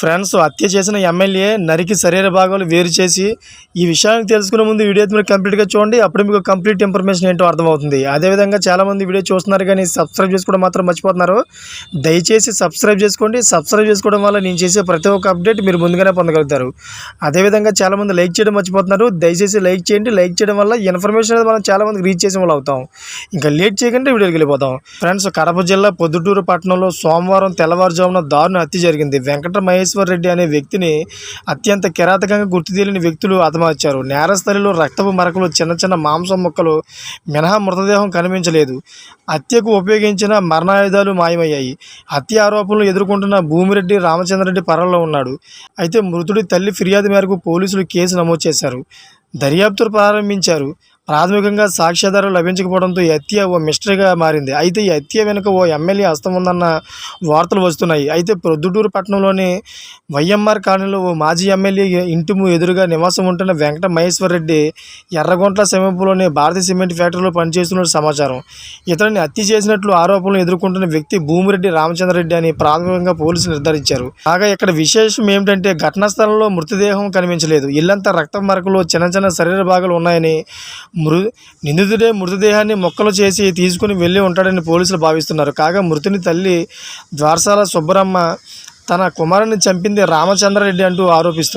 Friends హత్య చేసిన MLA నరికి శరీర భాగాలు వేరు చేసి ఈ విషయాన్ని తెలుసుకునే ముందు వీడియో మీరు కంప్లీట్గా చూడండి. అప్పుడు మీకు కంప్లీట్ ఇన్ఫర్మేషన్ ఏంటో అర్థమవుతుంది. అదేవిధంగా చాలామంది వీడియో చూస్తున్నారు కానీ సబ్స్క్రైబ్ చేసుకోవడం మాత్రం మర్చిపోతున్నారు. దయచేసి సబ్స్క్రైబ్ చేసుకోండి. సబ్స్క్రైబ్ చేసుకోవడం వల్ల నేను చేసే ప్రతి ఒక్క అప్డేట్ మీరు ముందుగానే పొందగలుగుతారు. అదేవిధంగా చాలామంది లైక్ చేయడం మర్చిపోతున్నారు. దయచేసి లైక్ చేయండి. లైక్ చేయడం వల్ల ఇన్ఫర్మేషన్ అనేది మనం చాలామంది రీచ్ చేసే వాళ్ళు అవుతాం. ఇంకా లేట్ చేయకుండా వీడియోకి వెళ్ళిపోతాం. ఫ్రెండ్స్ కడప జిల్లా పొద్దుటూరు పట్టణంలో సోమవారం తెల్లవారుజామున దారుణ హత్య జరిగింది. వెంకట మహేష్ మహేశ్వర్ రెడ్డి అనే వ్యక్తిని అత్యంత కిరాతకంగా గుర్తుతెలియని వ్యక్తులు అతమార్చారు నేరస్థలిలో రక్తపు మరకలు చిన్న చిన్న మాంసం ముక్కలు మినహా మృతదేహం కనిపించలేదు. హత్యకు ఉపయోగించిన మరణాయుధాలు మాయమయ్యాయి. హత్య ఆరోపణలు ఎదుర్కొంటున్న భూమిరెడ్డి రామచంద్రరెడ్డి పరంలో ఉన్నాడు. అయితే మృతుడి తల్లి ఫిర్యాదు మేరకు పోలీసులు కేసు నమోదు చేశారు. దర్యాప్తు ప్రారంభించారు. ప్రాథమికంగా సాక్ష్యాధారాలు లభించకపోవడంతో ఈ హత్య ఓ మిస్టరీగా మారింది. అయితే ఈ హత్య వెనుక ఓ ఎమ్మెల్యే హస్తం ఉందన్న వార్తలు వస్తున్నాయి. అయితే ప్రొద్దుటూరు పట్టణంలోని వైఎంఆర్ కాలనీలో ఓ మాజీ ఎమ్మెల్యే ఇంటి ఎదురుగా నివాసం ఉంటున్న వెంకట మహేశ్వర్ రెడ్డి ఎర్రగొంట్ల సమీపంలోని భారతీయ సిమెంట్ ఫ్యాక్టరీలో పనిచేస్తున్నట్టు సమాచారం. ఇతడిని హత్య చేసినట్లు ఆరోపణలు ఎదుర్కొంటున్న వ్యక్తి భూమిరెడ్డి రామచంద్రరెడ్డి అని ప్రాథమికంగా పోలీసులు నిర్ధారించారు. కాగా ఇక్కడ విశేషం ఏమిటంటే ఘటనా స్థలంలో మృతదేహం కనిపించలేదు. ఇల్లంతా రక్త మరకలో చిన్న చిన్న శరీర భాగాలు ఉన్నాయని మృ నిందితుడే మృతదేహాన్ని మొక్కలు చేసి తీసుకుని వెళ్ళి ఉంటాడని పోలీసులు భావిస్తున్నారు. కాగా మృతుని తల్లి ద్వారసాల సుబ్బరమ్మ తన కుమారుని చంపింది రామచంద్రారెడ్డి అంటూ ఆరోపిస్తుంది